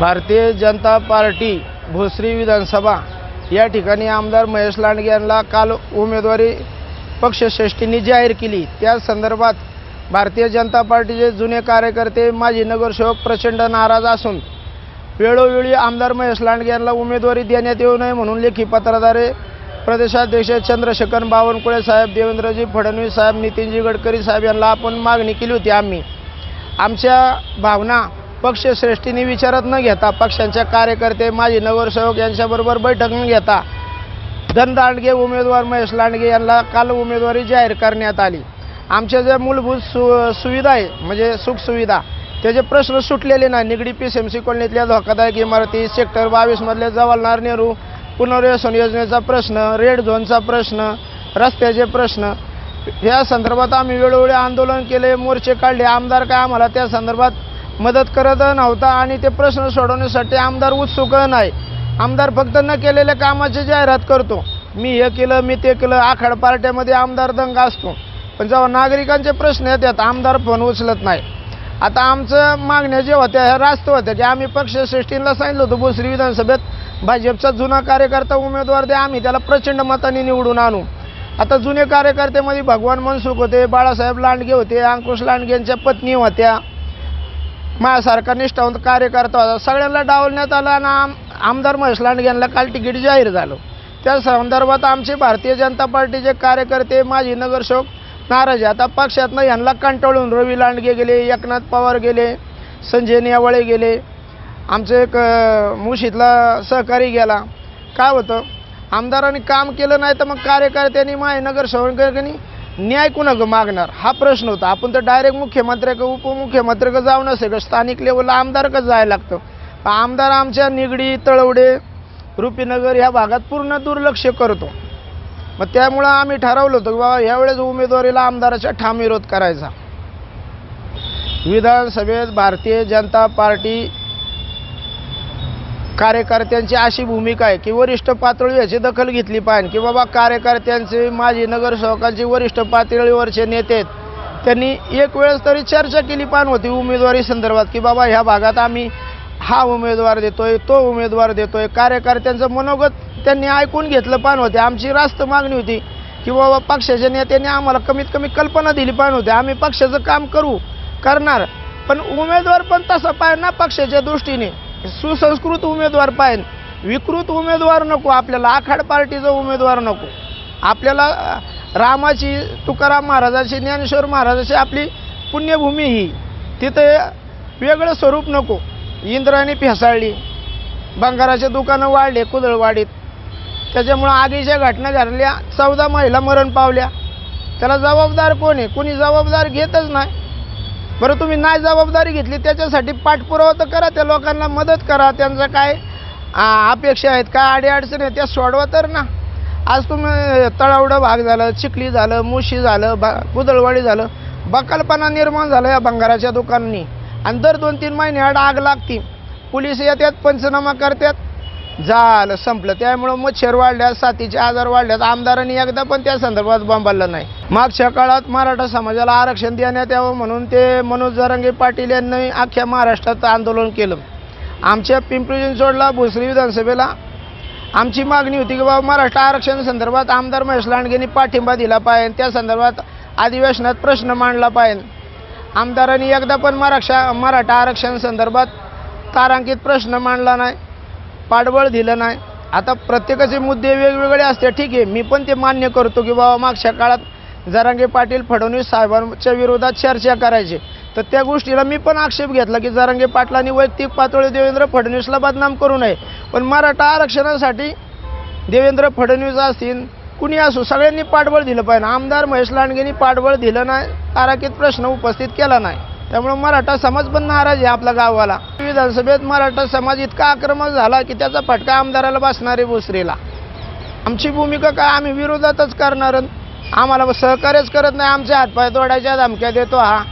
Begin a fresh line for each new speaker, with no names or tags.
Bharatiya Janata party Bhosari विधानसभा. या ठिकाणी आमदार महेश लांडगे यांना काल उमेदवारी पक्षश्रेष्ठींनी जाहीर केली. त्या संदर्भात भारतीय जनता पार्टीचे जुने कार्यकर्ते माजी नगरसेवक प्रचंड नाराज असून वेळोवेळी आमदार महेश लांडगे यांना उमेदवारी देण्यात येऊ नये म्हणून लेखी पत्राद्वारे प्रदेशाध्यक्ष चंद्रशेखर बावनकुळे साहेब देवेंद्रजी फडणवीस साहेब नितीनजी गडकरी साहेब यांना आपण मागणी केली होती आम्ही. आमच्या भावना पक्षश्रेष्ठींनी विचारत न घेता पक्षांच्या कार्यकर्ते माजी नगरसेवक यांच्याबरोबर बैठक न घेता धन लांडगे उमेदवार महेश लांडगे यांना काल उमेदवारी जाहीर करण्यात आली. आमच्या ज्या मूलभूत सु सुविधा आहे म्हणजे सुखसुविधा त्याचे प्रश्न सुटलेले नाही. निगडी पी एम सी कॉलनीतल्या धोकादायक इमारती सेक्टर बावीसमधले जवाहरलाल नेहरू पुनर्वसन योजनेचा प्रश्न रेड झोनचा प्रश्न रस्त्याचे प्रश्न या संदर्भात आम्ही वेळोवेळी आंदोलन केले मोर्चे काढले. आमदार काय आम्हाला त्या संदर्भात मदत करत नव्हता आणि ते प्रश्न सोडवण्यासाठी आमदार उत्सुक नाही. आमदार फक्त न केलेल्या कामाची जाहिरात करतो. मी हे केलं मी ते केलं आखाड पार्ट्यामध्ये आमदार दंग असतो. पण जेव्हा नागरिकांचे प्रश्न येतात आमदार फोन उचलत नाही. आता आमचं मागण्या जे होत्या ह्या रास्त होत्या की आम्ही पक्षश्रेष्ठींना सांगितलं होतं भोसरी विधानसभेत भाजपचा जुना कार्यकर्ता उमेदवार द्या आम्ही त्याला प्रचंड मताने निवडून आणू. आता जुने कार्यकर्त्यामध्ये भगवान मनसुख होते बाळासाहेब लांडगे होते अंकुश लांडगे यांच्या पत्नी होत्या. माझ्यासारखा निष्ठावंत कार्यकर्ता होता. सगळ्यांना डावलण्यात आलं आणि आम आमदार महेश यांना काल तिकीट जाहीर झालं. त्या संदर्भात आमचे भारतीय जनता पार्टीचे कार्यकर्ते माजी नगरसेवक नाराज आहे. आता पक्षातनं यांना कंटाळून रवी लांडगे गेले एकनाथ पवार गेले संजय नेवाळे गेले. आमचं एक मुशीतला सहकारी गेला. काय होतं? आमदारांनी काम केलं नाही तर मग कार्यकर्त्यांनी माय नगरसेवकांनी न्याय कुणाक मागणार? हा प्रश्न होता. आपण तर डायरेक्ट मुख्यमंत्र्याक उपमुख्यमंत्र्याक जाऊ नसे का स्थानिक लेवलला आमदारकच जायला लागतं. पण आमदार आमच्या निगडी तळवडे रुपीनगर ह्या भागात पूर्ण दुर्लक्ष करतो. मग त्यामुळं आम्ही ठरवलं होतं की बाबा यावेळेस उमेदवारीला आमदाराचा ठाम विरोध करायचा. विधानसभेत भारतीय जनता पार्टी कार्यकर्त्यांची अशी भूमिका आहे की वरिष्ठ पातळी याची दखल घेतली पाहिजे. की बाबा कार्यकर्त्यांचे माजी नगरसेवकांचे वरिष्ठ पातळीवरचे नेते आहेत. त्यांनी एक वेळेस तरी चर्चा केली पाहिजे होती उमेदवारी संदर्भात की बाबा ह्या भागात आम्ही हा उमेदवार देतोय तो उमेदवार देतोय. कार्यकर्त्यांचं मनोगत त्यांनी ऐकून घेतलं पाहिजे होते. आमची रास्त मागणी होती की बाबा पक्षाच्या नेत्यांनी आम्हाला कमीत कमी कल्पना दिली पाहिजे होती. आम्ही पक्षाचं काम करू करणार. पण उमेदवार पण तसा पाहिजे ना पक्षाच्या दृष्टीने. सुसंस्कृत उमेदवार पाहिजे. विकृत उमेदवार नको आपल्याला आखाड पार्टीचा उमेदवार नको. आपल्याला रामाची तुकाराम महाराजाची ज्ञानेश्वर महाराजाची आपली पुण्यभूमी ही. तिथे वेगळं स्वरूप नको. इंद्राने फेसाळली. बंगाराचे दुकानं वाढले कुदळवाडीत त्याच्यामुळं आगीच्या घटना घडल्या चौदा महिला मरण पावल्या. त्याला जबाबदार कोण आहे? कोणी जबाबदार घेतच नाही. बरं तुम्ही नाही जबाबदारी घेतली त्याच्यासाठी पाठपुरावा तर करा त्या लोकांना मदत करा त्यांचं काय अपेक्षा आहेत काय अडीअडचणी आहेत त्या सोडवा तर ना. आज तुम्ही तळावडं भाग झालं चिखली झालं मुशी झालं बा कुदळवाडी झालं बकालपणा निर्माण झाला या भंगाराच्या दुकानांनी. आणि दर दोन तीन महिने आड आग लागती पोलीस येतात पंचनामा करतात झालं संपलं. त्यामुळं मच्छर वाढल्यात साथीचे आजार वाढल्यात. आमदारांनी एकदा पण त्या संदर्भात बंबाललं नाही. मागच्या काळात मराठा समाजाला आरक्षण देण्यात यावं म्हणून ते मनोज जरांगे पाटील यांनी अख्ख्या महाराष्ट्रात आंदोलन केलं. आमच्या पिंपरी चिंचवडला भोसरी विधानसभेला आमची मागणी होती की बाबा मराठा आरक्षण संदर्भात आमदार महेश लांडगेंनी पाठिंबा दिला पाहिजे. त्या संदर्भात अधिवेशनात प्रश्न मांडला पाहिजे. आमदारांनी एकदा पण मराठा मराठा आरक्षण संदर्भात तारांकित प्रश्न मांडला नाही. पाठबळ दिलं नाही. आता प्रत्येकाचे मुद्दे वेगवेगळे असते. ठीक आहे मी पण ते मान्य करतो की बाबा मागच्या काळात जरांगे पाटील फडणवीस साहेबांच्या विरोधात चर्चा करायची. तर त्या गोष्टीला मी पण आक्षेप घेतला की जरांगे पाटलांनी वैयक्तिक पातळी देवेंद्र फडणवीसला बदनाम करू नये. पण मराठा आरक्षणासाठी देवेंद्र फडणवीस असतील कुणी असो सगळ्यांनी पाठबळ दिलं पाहिजे. आमदार महेश लांडगेंनी पाठबळ दिलं नाही ताराकीत प्रश्न उपस्थित केला नाही. त्यामुळे मराठा समाज पण नाराज आहे आपल्या गावाला विधानसभेत मराठा समाज इतका आक्रमक झाला की त्याचा फटका आमदाराला बसणार आहे भोसरीला. आमची भूमिका काय? आम्ही विरोधातच करणार आम्हाला सहकार्यच करत नाही. आमचे हातपाय तोडायच्या धमक्या देतो हा.